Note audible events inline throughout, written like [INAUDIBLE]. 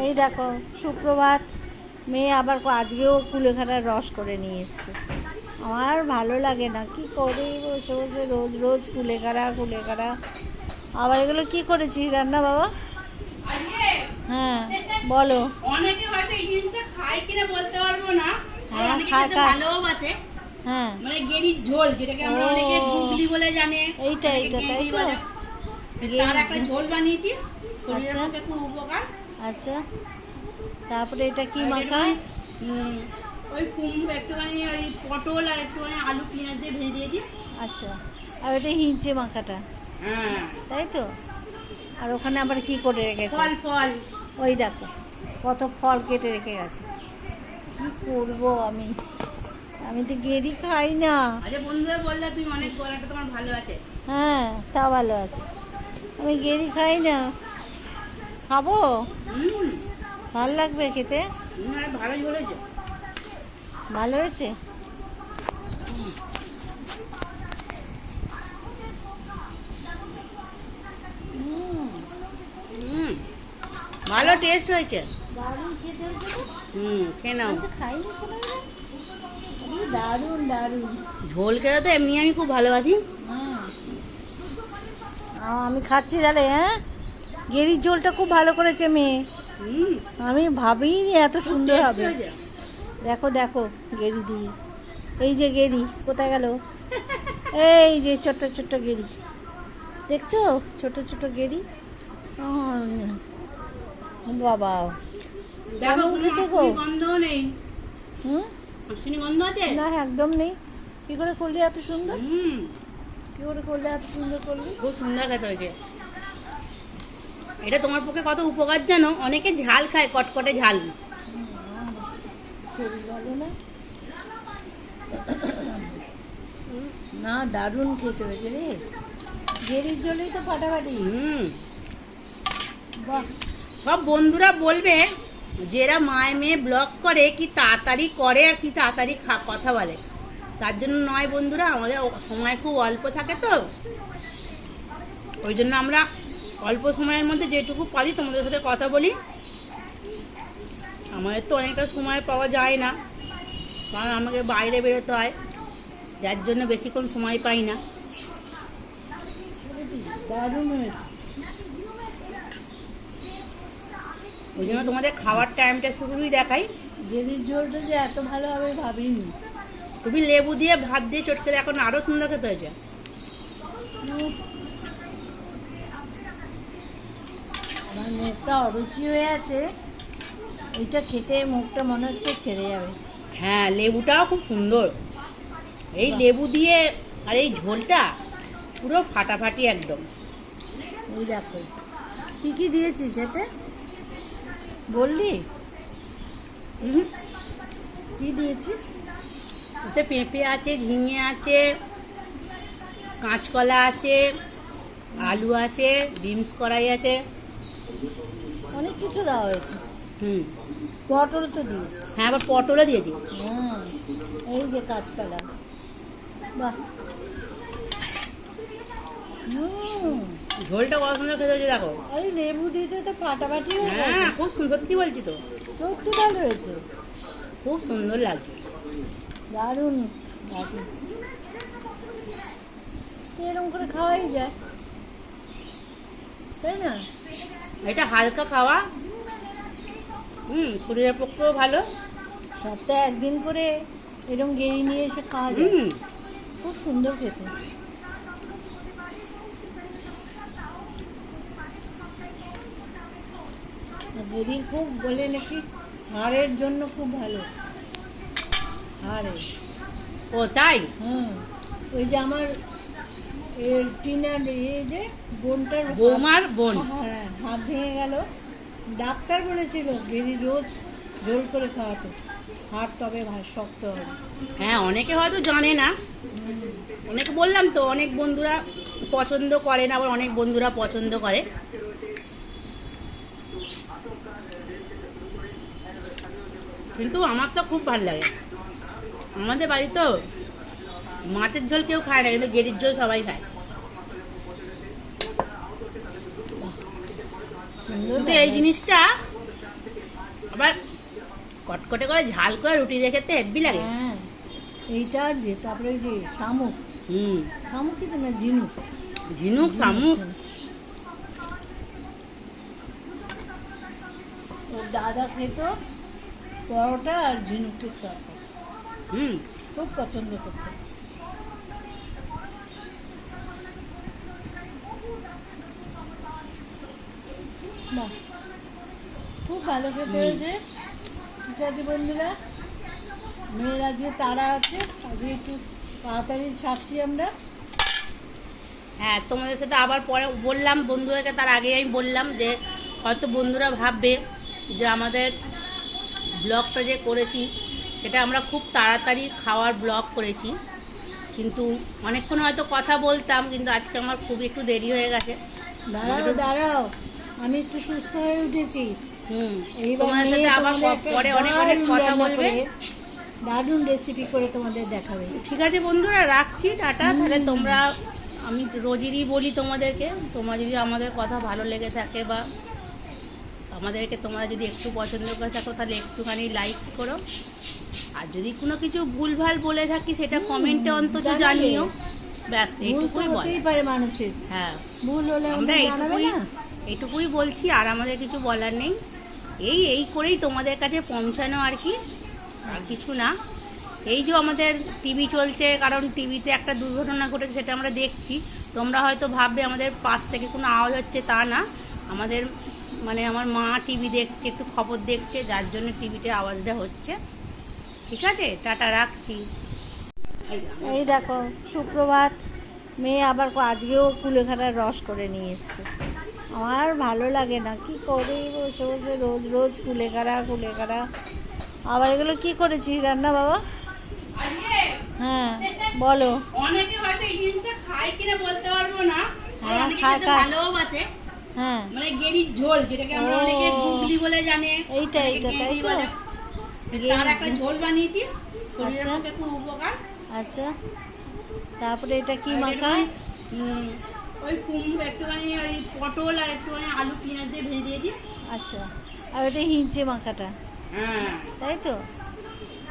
এই দেখো সুপ্রভাত মেয়ে আবার আজকেও কুলেখাড়ার রস করে নিয়ে এসছে আমার ভালো লাগে না কি করে বসে বসে রোজ রোজ কুলেখাড়া কুলেখাড়া আবার এগুলো কি করেছিস রান্না বাবা হ্যাঁ বলো অনেকে হয়তো এই খায় কিনা বলতে পারব না হ্যাঁ। ভালোবাসে হ্যাঁ মানে গেরির ঝোল যেটাকে আমরা ও। অনেকে গুগলি বলে জানে এইটা, এইটা, তাই তো? তার একটা ঝোল। ঝোল বানিয়েছি শরীরের আচ্ছা। পক্ষে খুব উপকার আচ্ছা। তারপরে এটা কি মাখা? ওই কুমড়ো একটুখানি ওই পটল আর একটুখানি আলু পেঁয়াজ দিয়ে ভেজে দিয়েছি। আচ্ছা। আর ওটা হিঞ্চে মাখাটা? হ্যাঁ। তাই তো? আর ওখানে আবার কি করে রেখেছে? ফল ফল। ওই দেখো কত ফল কেটে রেখে গেছে। কি করব আমি? আমি তো গেরি খাই না। আচ্ছা বন্ধুরা বললে তুমি অনেক গলাটা তোমার ভালো আছে। হ্যাঁ তা ভালো আছে। আমি গেরি খাই না। খাব? ভালো লাগবে খেতে? আর ভালো হয়েছে? ভালো টেস্ট হয়েছে। হয়েছে হুম খেয়ে নাও। দারুণ দারুণ। ঝোল খেতে তো এমনি আমি খুব ভালোবাসি। হ্যাঁ। আমি খাচ্ছি তাহলে হ্যাঁ? গেরির ঝোলটা খুব ভালো করেছে মেয়ে। আমি ভাবিনি এত সুন্দর হবে। দেখো দেখো গেরি দিয়ে এই যে গেরি কোথায় গেল? এই যে ছোট্ট ছোট্ট গেরি। দেখছ? ছোট ছোট গেরি? বাবা। না একদম নেই। কি করে করলি এত সুন্দর? হুম। কি করে করলে এত সুন্দর করলি? খুব সুন্দর খেতে হয়েছে। এটা তোমার পক্ষে কত উপকার জানো? অনেকে ঝাল খায় কটকটে ঝাল। না দারুণ খেতে হয়েছে রে। গেরির জলেই তো ফাটাফাটি। হুম। সব বন্ধুরা বলবে যেরা মায় মেয়ে ব্লগ করে কি তাড়াতাড়ি করে আর কি তাড়াতাড়ি খা- কথা বলে। তার জন্য নয় বন্ধুরা আমাদের সময় খুব অল্প থাকে তো। ওই জন্য আমরা অল্প সময়ের মধ্যে যেটুকু পারি তোমাদের সাথে কথা বলি। আমাদের তো অনেকটা সময় পাওয়া যায় না। কারণ আমাকে বাইরে বেরোতে হয়। যার জন্য বেশিক্ষণ সময় পাই না। ওই জন্য তোমাদের খাওয়ার টাইমটা শুধুই দেখাই। গেরির ঝোলটা যে এত ভালো হবে ভাবিনি। তুমি লেবু দিয়ে ভাত দিয়ে চটকে দেখো না আরও সুন্দর খেতে হয়েছে উফ। আমার মুখটা অরুচি হয়ে আছে এইটা খেতে মুখটা মনে হচ্ছে ছেড়ে যাবে। হ্যাঁ লেবুটাও খুব সুন্দর। এই লেবু দিয়ে আর এই ঝোলটা পুরো ফাটাফাটি একদম। এই দেখো কি কি দিয়েছিস এতে? বললি? কি দিয়েছিস? এতে পেঁপে আছে ঝিঙে আছে কাঁচকলা আছে আলু আছে বিমস কড়াই আছে। অনেক কিছু দেওয়া হয়েছে। হুম। পটল তো দিয়েছিস হ্যাঁ আবার পটলও দিয়েছি হ্যাঁ এই যে কাঁচকলা। বাহ। হুম। ঝোলটা কত সুন্দর খেতে হয়েছে দেখো। আরে লেবু দিতে তো ফাটাফাটি হয়ে হ্যাঁ খুব সুন্দর সত্যি বলছি তো। সত্যি ভালো হয়েছে। খুব সুন্দর লাগছে। দারুণ। দারুণ। এরকম করে খাওয়াই যায়। তাই না? এটা হালকা খাওয়া। হুম শরীরের পক্ষেও ভালো। সপ্তাহে একদিন করে এরকম গেড়ি নিয়ে এসে খাওয়া যায়। হুম। খুব সুন্দর খেতে। গেড়ি খুব বলে নাকি হাড়ের জন্য খুব ভালো। হাড়ের ও তাই? হ্যাঁ ওই যে আমার টিনার এই যে বোনটার বৌমার বোন। হ্যাঁ হাত ভেঙে গেল। ডাক্তার বলেছিল গেরি রোজ জোর করে খাওয়াতে। হাড় তবে শক্ত হবে। হ্যাঁ অনেকে হয়তো জানে না। অনেকে বললাম তো অনেক বন্ধুরা পছন্দ করে না আবার অনেক বন্ধুরা পছন্দ করে। কিন্তু আমার তো খুব ভালো লাগে। আমাদের বাড়ি তো মাছের ঝোল কেউ খায় না কিন্তু গেরির ঝোল সবাই খায় সুন্দর কিন্তু এই জিনিসটা আবার কটকটে করে ঝাল করে রুটি দিয়ে খেতে হেব্বি লাগে। হ্যাঁ এইটা যে তারপরে যে শামুক। হুম। শামুকই তো না ঝিনুক ঝিনুক শামুক। ওর দাদা খেত পরোটা আর ঝিনুকের তরকারি। হুম। খুব পছন্দ করতো। বাহ খুব ভালো খেতে হয়েছে। ঠিক আছে বন্ধুরা। মেয়ের আজকে তারা আছে আজকে একটু তাড়াতাড়ি ছাড়ছি আমরা। হ্যাঁ তোমাদের সাথে আবার পরে বললাম বন্ধুদেরকে তার আগে আমি বললাম যে হয়তো বন্ধুরা ভাববে যে আমাদের ব্লগটা যে করেছি সেটা আমরা খুব তাড়াতাড়ি খাওয়ার ব্লগ করেছি। কিন্তু অনেকক্ষণ হয়তো কথা বলতাম কিন্তু আজকে আমার খুব একটু দেরি হয়ে গেছে। দাঁড়াও দাঁড়াও। আমি একটু সুস্থ হয়ে উঠেছি। হুম। তোমাদের সাথে আবার পরে অনেক কথা বলবে। দারুণ রেসিপি করে তোমাদের দেখাবে। ঠিক আছে বন্ধুরা রাখছি টাটা। তাহলে তোমরা আমি রোজেরই বলি তোমাদেরকে তোমরা যদি আমাদের কথা ভালো লেগে থাকে বা আমাদেরকে তোমরা যদি একটু পছন্দ করে থাকো তাহলে একটুখানি লাইক করো। আর যদি কোনো কিছু ভুলভাল বলে থাকি সেটা কমেন্টে অন্তত জানিও। ব্যাস এইটুকুই বল হতেই পারে মানুষের। হ্যাঁ। ভুল হলে আমরা এইটুকুই না এইটুকুই বলছি, আর আমাদের কিছু বলার নেই। এই এই করেই তোমাদের কাছে পৌঁছানো আর কি। আর কিছু না। এই যে আমাদের টিভি চলছে, কারণ টিভিতে একটা দুর্ঘটনা ঘটেছে, সেটা আমরা দেখছি। তোমরা হয়তো ভাববে আমাদের পাশ থেকে কোনো আওয়াজ হচ্ছে তা না। আমাদের মানে আমার মা টিভি দেখছে, একটু খবর দেখছে, যার জন্য টিভিতে আওয়াজটা হচ্ছে। ঠিক আছে? টাটা, রাখছি। এই দেখো, সুপ্রভাত। মেয়ে আবার আজকেও কুলেখাড়ার রস করে নিয়ে এসছে। আমার ভালো লাগে না। কি করে? বসে বসে রোজ রোজ কুলেখাড়া কুলেখাড়া আবার এগুলো কি করেছিস রান্না বাবা? হ্যাঁ বলো। অনেকে হয়তো এই খায় কিনা বলতে পারব না হ্যাঁ। ভালোবাসে হ্যাঁ। মানে গেরির ঝোল যেটাকে আমরা অনেকে গুগলি বলে জানে এইটা, এইটা, তাই তো? তার একটা ঝোল বানিয়েছি শরীরের আচ্ছা। পক্ষে খুব উপকার। আচ্ছা। তারপরে এটা কি মাখা ওই কুমড়ো একটুখানি ওই পটল আর একটুখানি আলু পেঁয়াজ দিয়ে ভেজে দিয়েছি। আচ্ছা। আর ওটা হিঞ্চে মাখাটা। হ্যাঁ। তাই তো?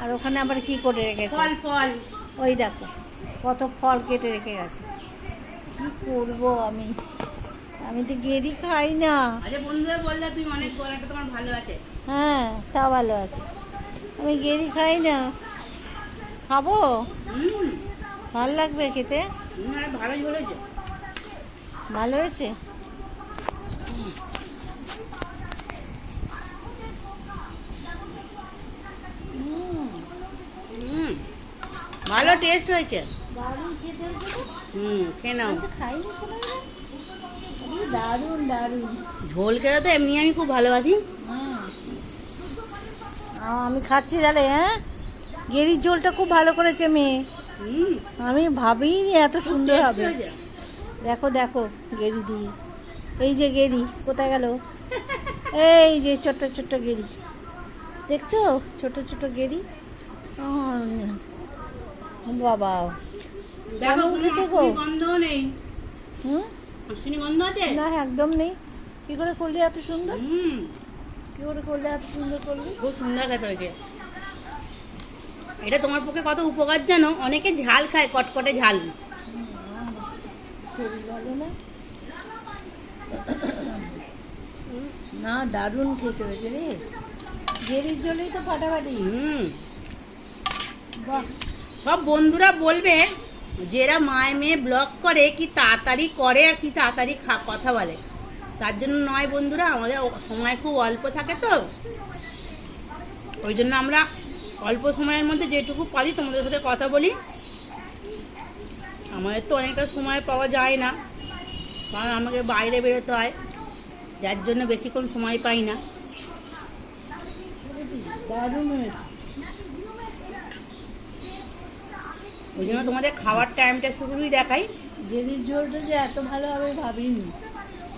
আর ওখানে আবার কি করে রেখেছে? ফল ফল। ওই দেখো কত ফল কেটে রেখে গেছে। কি করব আমি? আমি তো গেরি খাই না। আচ্ছা বন্ধুরা বললে তুমি অনেক গলাটা তোমার ভালো আছে। হ্যাঁ তা ভালো আছে। আমি গেরি খাই না। খাব? ভালো লাগবে খেতে? হুম, আর ভালো হয়েছে? ভালো টেস্ট হয়েছে। হুম খেয়ে নাও। দারুণ দারুণ। ঝোল খেতে তো এমনি আমি খুব ভালোবাসি। আমি খাচ্ছি তাহলে হ্যাঁ? গেরির ঝোলটা খুব ভালো করেছে মেয়ে। আমি ভাবিনি এত সুন্দর হবে। দেখো দেখো গেরি দিয়ে এই যে গেরি কোথায় গেল? এই যে ছোট্ট ছোট্ট গেরি। দেখছ? ছোট ছোট গেরি? বাবা। না একদম নেই। কি করে করলি এত সুন্দর? হুম। কি করে করলে এত সুন্দর করলি? খুব সুন্দর খেতে হয়েছে। এটা তোমার পক্ষে কত উপকার জানো? অনেকে ঝাল খায় কটকটে ঝাল। শরীর ভালো না? [COUGHS] না দারুণ খেতে হয়েছে রে। গেরির জলেই তো ফাটাফাটি। হুম। সব বন্ধুরা বলবে যেরা মায়ে মেয়ে ব্লগ করে কি তাড়াতাড়ি করে আর কি তাড়াতাড়ি খা কথা বলে। তার জন্য নয় বন্ধুরা আমাদের সময় খুব অল্প থাকে তো। ওই জন্য আমরা অল্প সময়ের মধ্যে যেটুকু পারি তোমাদের সাথে কথা বলি। আমাদের তো অনেকটা সময় পাওয়া যায় না। কারণ আমাকে বাইরে বেরোতে হয়। যার জন্য বেশিক্ষণ সময় পাই না। দারুণ হয়েছে ওই জন্য তোমাদের খাওয়ার টাইমটা শুরুই দেখাই। গেরির ঝোলটা যে এত ভালো হবে ভাবিনি।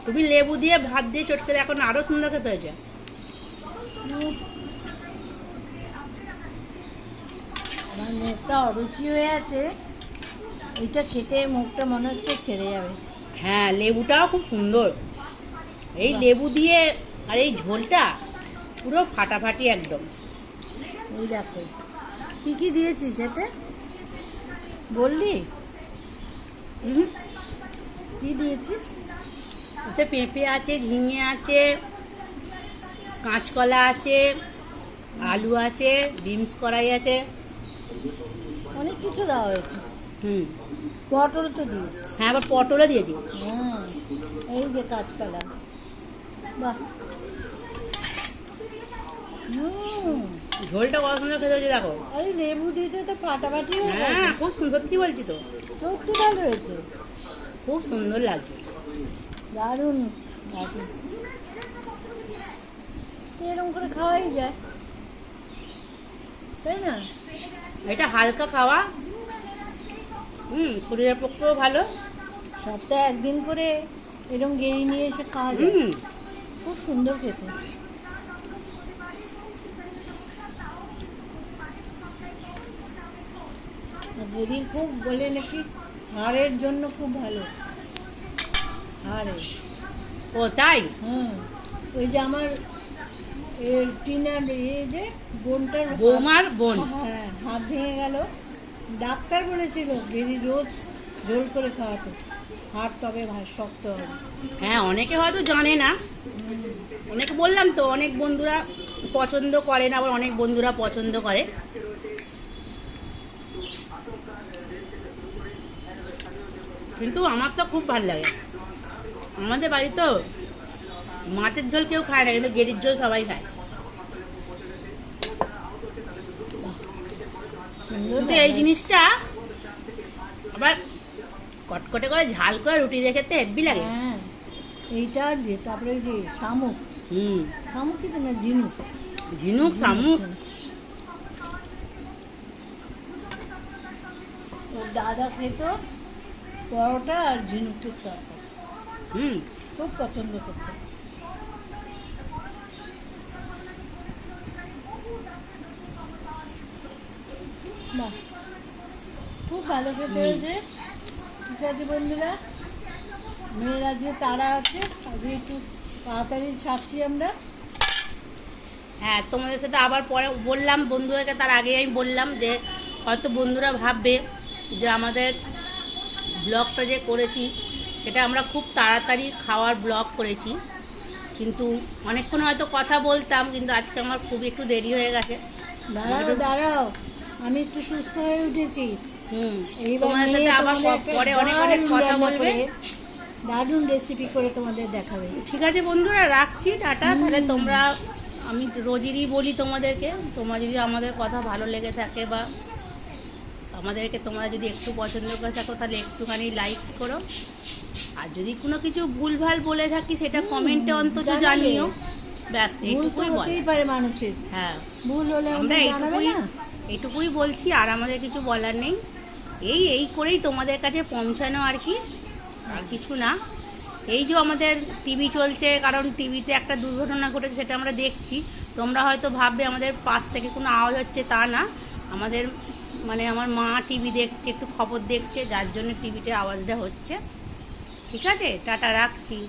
তুমি লেবু দিয়ে ভাত দিয়ে চটকে দেখো না আরও সুন্দর খেতে হয়েছে। আমার মুখটা অরুচি হয়ে আছে। এইটা খেতে মুখটা মনে হচ্ছে ছেড়ে যাবে। হ্যাঁ লেবুটাও খুব সুন্দর। এই লেবু দিয়ে আর এই ঝোলটা পুরো ফাটাফাটি একদম। এই দেখো কি কি দিয়েছিস এতে? বললি? কি দিয়েছিস? ওতে পেঁপে আছে ঝিঙে আছে কাঁচকলা আছে আলু আছে বিমস কড়াই আছে। অনেক কিছু দেওয়া হয়েছে। হুম। পটল তো দিয়েছিস হ্যাঁ আবার পটলও দিয়েছি হ্যাঁ এই যে কাঁচকলা বাহ। ঝোলটা কত সুন্দর খেতে হয়েছে দেখো। আরে লেবু দিতে তো ফাটাফাটি হ্যাঁ খুব সুন্দর সত্যি বলছি তো। সত্যি ভালো হয়েছে। খুব সুন্দর লাগছে। দারুণ। এরকম করে খাওয়াই যায়। তাই না? এটা হালকা খাওয়া হুম শরীরের পক্ষেও ভালো। সপ্তাহে একদিন করে এরকম গেড়ি নিয়ে এসে খাওয়া যায়। হুম। খুব সুন্দর খেতে। গেড়ি খুব বলে নাকি হাড়ের জন্য খুব ভালো। হাড়ে। ও তাই? হ্যাঁ ওই যে আমার টিনার এই যে বোনটার বৌমার বোন? হ্যাঁ হাত ভেঙে গেল। ডাক্তার বলেছিল গেরি রোজ ঝোল করে খাওয়াতে। হাড় তবে শক্ত হবে। হ্যাঁ অনেকে হয়তো জানে না। অনেকে বললাম তো, অনেক বন্ধুরা পছন্দ করে না, আবার অনেক বন্ধুরা পছন্দ করে। কিন্তু আমার তো খুব ভালো লাগে। আমাদের বাড়ি তো মাছের ঝোল কেউ খায় না, কিন্তু গেরির ঝোল সবাই খায় সুন্দর কিন্তু এই জিনিসটা আবার কটকটে করে ঝাল করে রুটি দিয়ে খেতে হেব্বি লাগে। হ্যাঁ এইটা যে তারপরে যে শামুক। হুম। শামুকই তো না ঝিনুক? ঝিনুক শামুক। ওর দাদা খেত পরোটা আর ঝিনুকের তরকারি। হুম। খুব পছন্দ করতো বাহ খুব ভালো খেতে। হয়েছে। ঠিক আছে বন্ধুরা মেয়ের আজকে তারা আছে আজকে একটু তাড়াতাড়ি ছাড়ছি আমরা। হ্যাঁ তোমাদের সাথে আবার পরে বললাম বন্ধুদেরকে তার আগে আমি বললাম যে হয়তো বন্ধুরা ভাববে যে আমাদের ব্লগটা যে করেছি এটা আমরা খুব তাড়াতাড়ি খাওয়ার ব্লগ করেছি। কিন্তু অনেকক্ষণ হয়তো কথা বলতাম কিন্তু আজকে আমার খুব একটু দেরি হয়ে গেছে। দাঁড়াও দাঁড়াও আমি একটু সুস্থ হয়ে উঠেছি। দারুণ কথা বলবে। রেসিপি করে তোমাদের দেখাবে। ঠিক আছে বন্ধুরা রাখছি টাটা। তাহলে তোমরা আমি রোজেরই বলি তোমাদেরকে তোমার যদি আমাদের কথা ভালো লেগে থাকে বা আমাদেরকে তোমরা যদি একটু পছন্দ করে থাকো তাহলে একটুখানি লাইক করো। আর যদি কোনো কিছু ভুলভাল বলে থাকি সেটা কমেন্টে অন্তত জানিও। ব্যাস এইটুকুই বল। হতেই পারে মানুষের। হ্যাঁ। ভুল হলে আমরা এইটুকুই এইটুকুই বলছি আর আমাদের কিছু বলার নেই। এই এই করেই তোমাদের কাছে পৌঁছানো আর কি? আর কিছু না। এই যে আমাদের টিভি চলছে, কারণ টিভিতে একটা দুর্ঘটনা ঘটেছে, সেটা আমরা দেখছি। তোমরা হয়তো ভাববে আমাদের পাশ থেকে কোনো আওয়াজ হচ্ছে, তা না। আমাদের মানে আমার মা টিভি দেখছে, একটু খবর দেখছে, যার জন্য টিভিতে আওয়াজটা হচ্ছে। ঠিক আছে? টাটা, রাখছি।